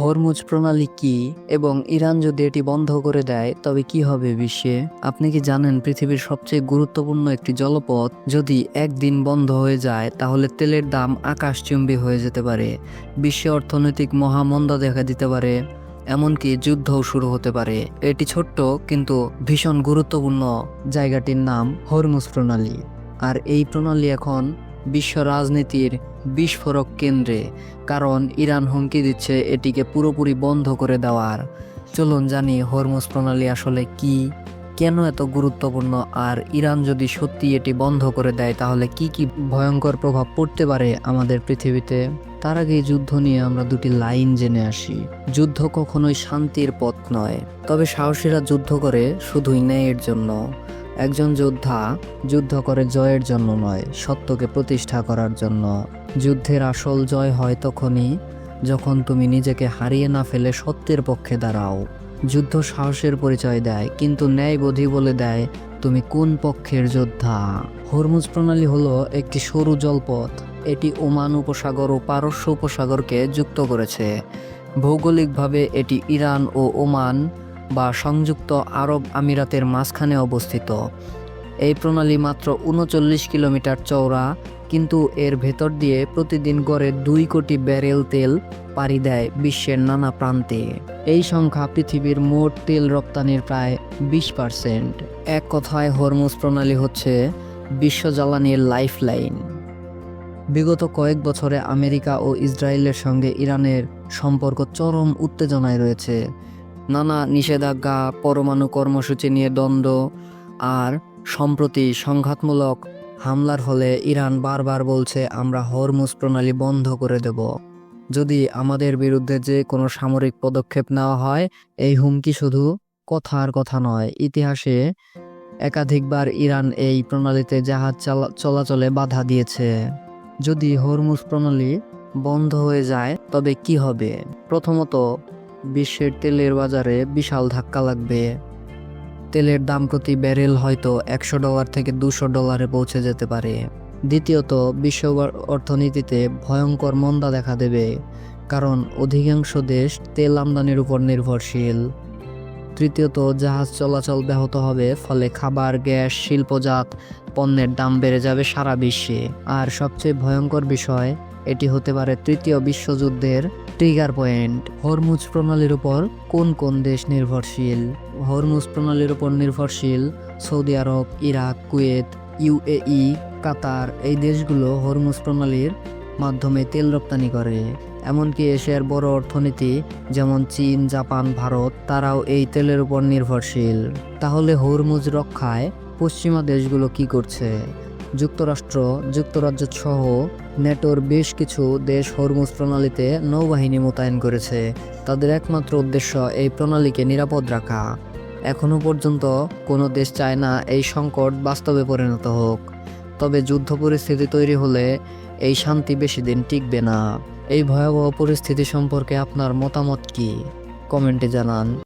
Hormuz প্রণালী কি এবং ইরান যদি এটি বন্ধ করে দেয়, তবে কি হবে বিশ্বে? আপনি কি জানেন পৃথিবীর সবচেয়ে গুরুত্বপূর্ণ একটি জলপথ? যদি একদিন বন্ধ হয়ে যায়, তাহলে তেলের দাম আকাশচুম্বী হয়ে যেতে পারে। বিশ্বে অর্থনৈতিক মহামন্দা দেখা দিতে পারে। এমনকি যুদ্ধও শুরু হতে পারে। এটি ছোট্ট কিন্তু ভীষণ গুরুত্বপূর্ণ জায়গাটির নাম হরমুজ প্রণালী। আর এই প্রণালী এখন বিশ্ব রাজনীতির বিস্ফোরক কেন্দ্রে, কারণ ইরান হুমকি দিচ্ছে এটিকে পুরোপুরি বন্ধ করে দেওয়ার। চলুন জানি হরমুজ প্রণালী আসলে কি, কেন এত গুরুত্বপূর্ণ, আর ইরান যদি সত্যি এটি বন্ধ করে দেয়, তাহলে কি কি ভয়ঙ্কর প্রভাব পড়তে পারে আমাদের পৃথিবীতে? তার আগে যুদ্ধ নিয়ে আমরা দুটি লাইন জেনে আসি। যুদ্ধ কখনোই শান্তির পথ নয়, তবে সাহসীরা যুদ্ধ করে শুধুই ন্যায়ের জন্য। একজন যোদ্ধা যুদ্ধ করে জয়ের জন্য নয়, সত্যকে প্রতিষ্ঠা করার জন্য। যুদ্ধের আসল জয় হয় তখনই যখন তুমি নিজেকে হারিয়ে না ফেলে সত্যের পক্ষে দাঁড়াও। যুদ্ধ সাহসের পরিচয় দেয়, কিন্তু ন্যায়বোধী বলে দেয়, তুমি কোন পক্ষের যোদ্ধা? হরমুজ প্রণালী হলো একটি সরু জলপথ। এটি ওমান উপসাগর ও পারস্য উপসাগরকে যুক্ত করেছে। ভৌগোলিকভাবে এটি ইরান ও ওমান বা সংযুক্ত আরব আমিরাতের মাঝখানে অবস্থিত। এই প্রণালী মাত্র উনচল্লিশ কিলোমিটার চওড়া, কিন্তু এর ভেতর দিয়ে প্রতিদিন গড়ে দুই কোটি ব্যারেল তেল পাড়ি দেয় বিশ্বের নানা প্রান্তে। এই সংখ্যা পৃথিবীর মোট তেল রপ্তানির প্রায় বিশ পার্সেন্ট। এক কথায় হরমুজ প্রণালী হচ্ছে বিশ্ব জ্বালানির লাইফলাইন। বিগত কয়েক বছরে আমেরিকা ও ইসরায়েলের সঙ্গে ইরানের সম্পর্ক চরম উত্তেজনায় রয়েছে। নানা নিষেধাজ্ঞা, পরমাণু কর্মসূচি নিয়ে দ্বন্দ্ব, আর সম্প্রতি সংঘাতমূলক হামলার হলে ইরান বারবার বলছে, আমরা হরমুজ প্রণালী বন্ধ করে দেব। যদি আমাদের বিরুদ্ধে যে কোনো সামরিক পদক্ষেপ নেওয়া হয়, এই হুমকি শুধু কথার কথা নয়, ইতিহাসে একাধিকবার ইরান এই প্রণালীতে জাহাজ চালা- চলাচলে বাধা দিয়েছে। যদি হরমুজ প্রণালী বন্ধ হয়ে যায়, তবে কি হবে? প্রথমত বিশ্বের তেলের বাজারে বিশাল ধাক্কা লাগবে। তেলের দাম প্রতি ব্যারেল হয়তো একশো ডলার থেকে দুশো ডলারে পৌঁছে যেতে পারে। দ্বিতীয়ত, বিশ্ব অর্থনীতিতে ভয়ঙ্কর মন্দা দেখা দেবে, কারণ অধিকাংশ দেশ তেল আমদানির উপর নির্ভরশীল। তৃতীয়ত, জাহাজ চলাচল ব্যাহত হবে, ফলে খাবার, গ্যাস, শিল্পজাত পণ্যের দাম বেড়ে যাবে সারা বিশ্বে। আর সবচেয়ে ভয়ঙ্কর বিষয়, এটি হতে পারে তৃতীয় বিশ্বযুদ্ধের ট্রিগার পয়েন্ট। হরমুজ প্রণালীর উপর কোন কোন দেশ নির্ভরশীল? হরমুজ প্রণালীর উপর নির্ভরশীল সৌদি আরব, ইরাক, কুয়েত, ইউএই, কাতার, এই দেশগুলো হরমুজ প্রণালীর মাধ্যমে তেল রপ্তানি করে। এমনকি এশিয়ার বড় অর্থনীতি যেমন চীন, জাপান, ভারত, তারাও এই তেলের উপর নির্ভরশীল। তাহলে হরমুজ রক্ষায় পশ্চিমা দেশগুলো কি করছে? যুক্তরাষ্ট্র, যুক্তরাজ্য সহ নেটোর বেশ কিছু দেশ হরমুজ প্রণালীতে নৌবাহিনী মোতায়েন করেছে। তাদের একমাত্র উদ্দেশ্য এই প্রণালীকে নিরাপদ রাখা। এখনও পর্যন্ত কোনো দেশ চায় না এই সংকট বাস্তবে পরিণত হোক। তবে যুদ্ধ পরিস্থিতি তৈরি হলে এই শান্তি বেশি দিন টিকবে না। এই ভয়াবহ পরিস্থিতি সম্পর্কে আপনার মতামত কি? কমেন্টে জানান।